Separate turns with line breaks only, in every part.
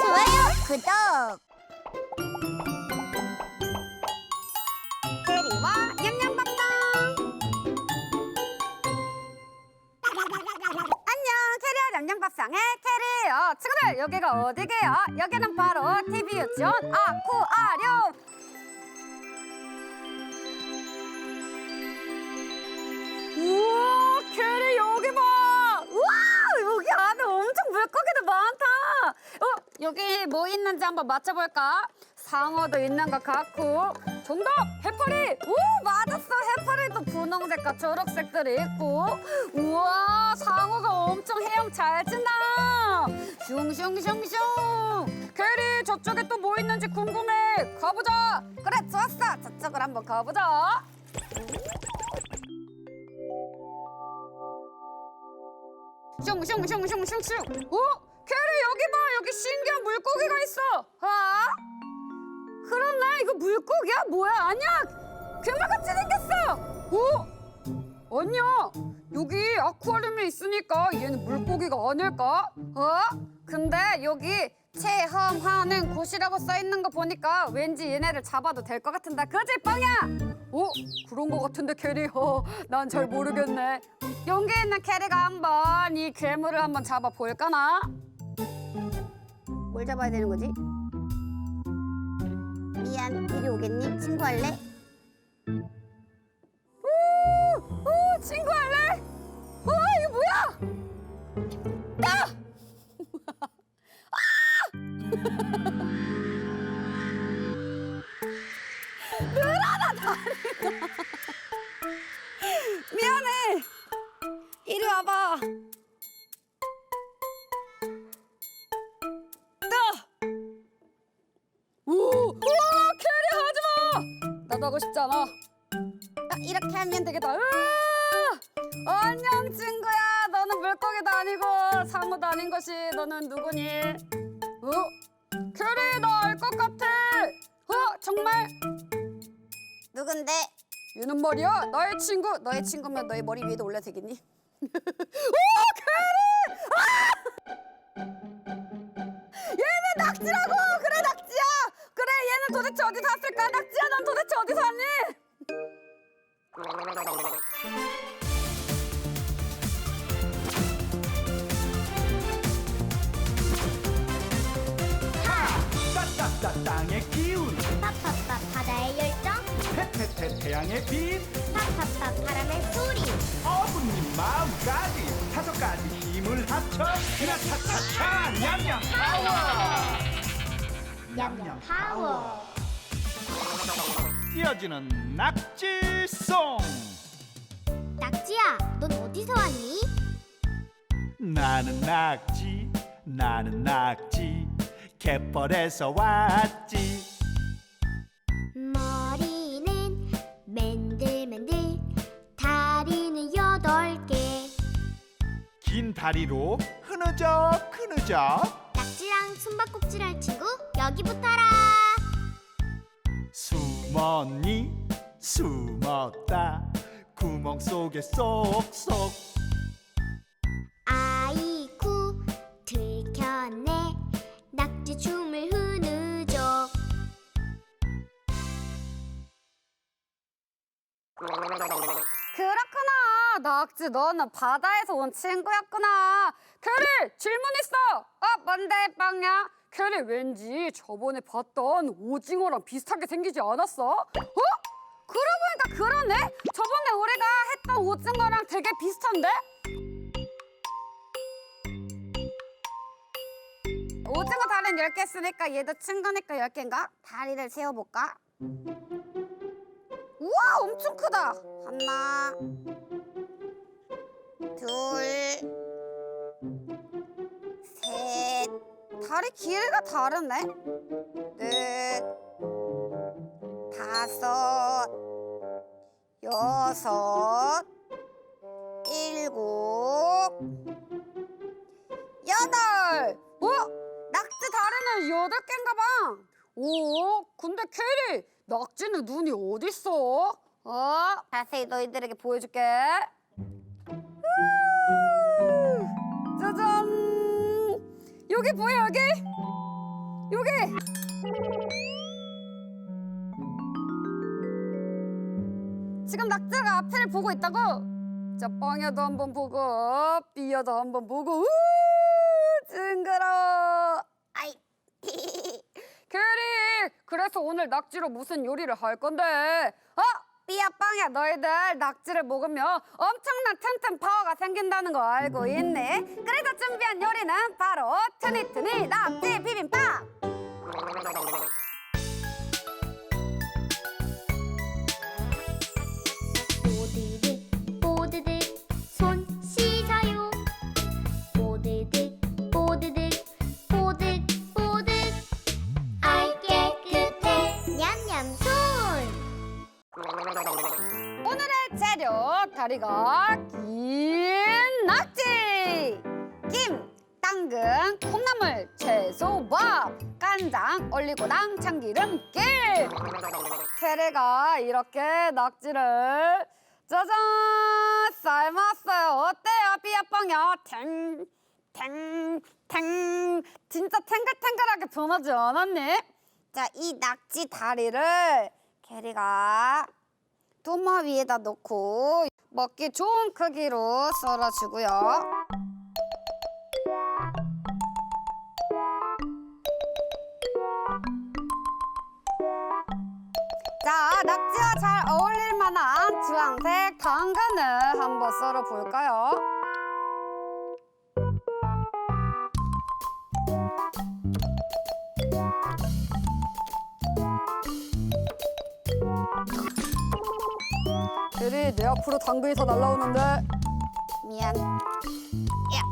좋아요, 구독. 캐리와 냠냠밥상. 안녕, 캐리와 냠냠밥상의 캐리예요. 친구들, 여기가 어디게요? 여기는 바로 TV 유치원 아쿠아리움. 우와, 캐리 여기 봐. 우와, 여기 안에 엄청 물고기도 많다. 어, 여기 뭐 있는지 한번 맞춰볼까? 상어도 있는 것 같고. 정답, 해파리. 오, 맞았어. 해파리도 분홍색과 초록색들이 있고. 우와, 상어가 엄청 헤엄 잘 친다. 슝슝슝슝. 캐리, 저쪽에 또 뭐 있는지 궁금해. 가보자. 그래, 좋았어. 저쪽으로 한번 가보자. 슝슝슝슝슝슝. 어? 캐리 여기 봐. 여기 신기한 물고기가 있어. 아? 그렇네. 이거 물고기야? 뭐야? 아니야. 괴물같이 생겼어. 어? 아니야. 여기 아쿠아리움에 있으니까 얘는 물고기가 아닐까? 어? 근데 여기 체험하는 곳이라고 써 있는 거 보니까 왠지 얘네를 잡아도 될 것 같은데 그지 빵야? 어? 그런 거 같은데 캐리 어, 난 잘 모르겠네 용기 있는 캐리가 한번 이 괴물을 한번 잡아 볼까나? 뭘 잡아야 되는 거지? 미안 이리 오겠니? 친구할래? 오, 오 친구 할래? 와 이거 뭐야? 야! 미안해. 이리 와봐. 나. 오, 우와, 캐리 하지 마. 나도 하고 싶지 않아. 아, 이렇게 하면 되겠다. 으아! 안녕 친구야. 너는 물고기도 아니고 상어도 아닌 것이 너는 누구니? 어? 캐리 나 알 것 같아. 어? 정말? 누군데? 얘는 말이야 너의 친구 너의 친구면 너의 머리 위에도 올려 되겠니? 오 캐리! 아! 얘는 낙지라고 그래 낙지야 그래 얘는 도대체 어디서 왔을까 낙지야 넌 도대체 어디서 왔니?
따따따 땅의 기운 페페페 태양의 빛.
파파파 바람의 소리.
어부님 마음까지 다섯 가지 힘을 합쳐 차차차차 냠냠 파워. 냠냠
파워.
이어지는 낙지송.
낙지야 넌 어디서 왔니?
나는 낙지 나는 낙지. 갯벌에서 왔지 다리로 흐느적 흐느적.
낙지랑 숨바꼭질 할 친구 여기 붙어라.
숨었니? 숨었다. 구멍 속에 쏙쏙
낙지 너는 바다에서 온 친구였구나 캐리 질문 있어 어 뭔데 빵야 캐리 왠지 저번에 봤던 오징어랑 비슷하게 생기지 않았어? 어? 그러고 보니까 그러네 저번에 우리가 했던 오징어랑 되게 비슷한데? 오징어 다리는 10개 쓰니까 얘도 친구니까 10개인가? 다리를 세워볼까? 우와 엄청 크다 하나 둘 셋 다리 길이가 다르네 넷 다섯 여섯 일곱 여덟 어? 낙지 다리는 여덟 개인가 봐. 오, 근데 캐리, 낙지는 눈이 어딨어? 어? 자세히 너희들에게 보여줄게. 우! 짜잔! 여기 뭐야 여기? 여기! 지금 낙자가 앞을 보고 있다고? 자, 뻥여도 한번 보고, 삐여도 한번 보고, 우! 징그러워! 아이! 그리! 그래서 오늘 낙지로 무슨 요리를 할 건데? 아! 삐야 빵야. 너희들 낙지를 먹으면 엄청난 튼튼 파워가 생긴다는 거 알고 있네 그래서 준비한 요리는 바로 트니트니 낙지 비빔밥 재료 다리가 긴 낙지. 김 당근 콩나물 채소 밥 간장 올리고당 참기름 깨 캐리가 이렇게 낙지를 짜잔 삶았어요. 어때요? 삐아빵야? 탱탱탱. 진짜 탱글탱글하게 변하지 않았니? 자 이 낙지 다리를 캐리가 도마 위에다 놓고 먹기 좋은 크기로 썰어주고요. 자, 낙지와 잘 어울릴 만한 주황색 당근을 한번 썰어 볼까요? 그리 내 앞으로 당근이 다 날라오는데 미안. 야, 야.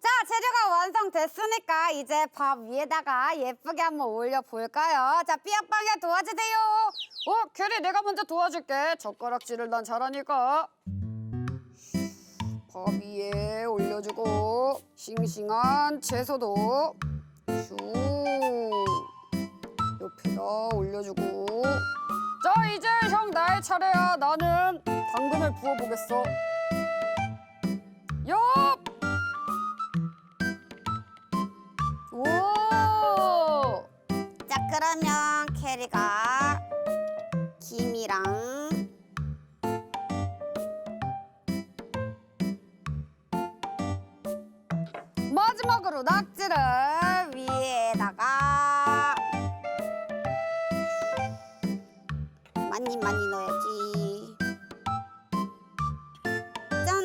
자 재료가 완성됐으니까 이제 밥 위에다가 예쁘게 한번 올려 볼까요? 자 삐약빵에 도와주세요. 어 캐리 내가 먼저 도와줄게. 젓가락질을 난 잘하니까. 밥 위에 올려주고 싱싱한 채소도 쭉 옆에다 올려주고. 자 이제 형 나의 차례야. 나는 당근을 부어보겠어. 옆 오! 자 그러면 캐리가 많이 많이 넣어야지. 짠!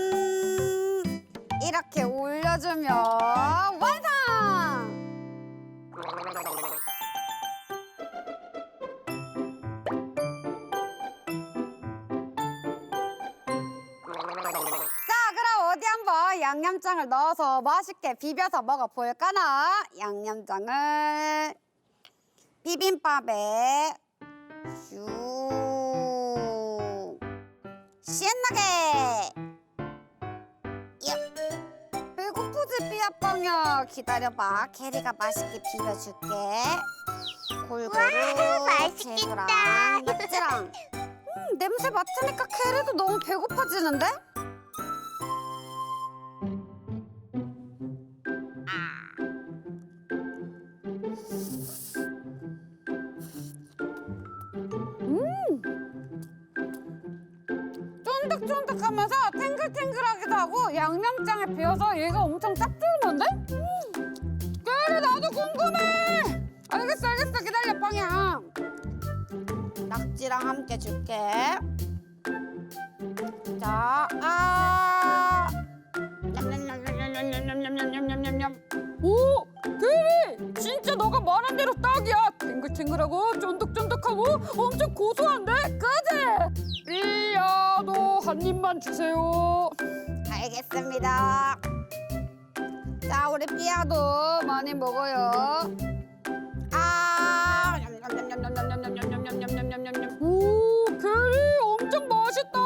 이렇게 올려주면 완성! 자 그럼 어디 한번 양념장을 넣어서 맛있게 비벼서 먹어볼까나? 양념장을 비빔밥에 슉 신나게 야, 배고프지 삐아빵야. 기다려봐. 캐리가 맛있게 비벼줄게. 골고루
와, 맛있겠다.
채소랑 낙지랑. 음, 냄새 맡으니까 캐리도 너무 배고파지는데? 쫀득쫀득하면서 탱글탱글하기도 하고 양념장에 비어서 얘가 엄청 짭조름한데? 음, 그래 나도 궁금해 알겠어 알겠어 기다려 빵야 낙지랑 함께 줄게 자, 아 오! 그래! 진짜 너가 말한 대로 딱이야 탱글탱글하고 쫀득쫀득하고 엄청 고소한데? 만 주세요 알겠습니다 자 우리 삐야도 많이 먹어요 아 냠냠냠냠냠냠냠냠냠냠냠냠냠 오 게리 엄청 맛있다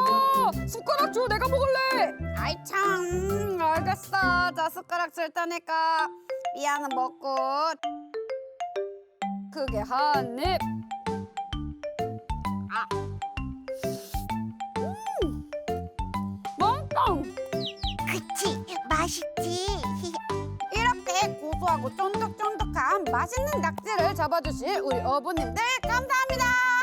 숟가락 줘 내가 먹을래 아이 참 알겠어 자 숟가락 줄 테니까 삐야는 먹고 크게 한 입 아. 해야지. 이렇게 고소하고 쫀득쫀득한 맛있는 낙지를 잡아주실 우리 어부님들 감사합니다.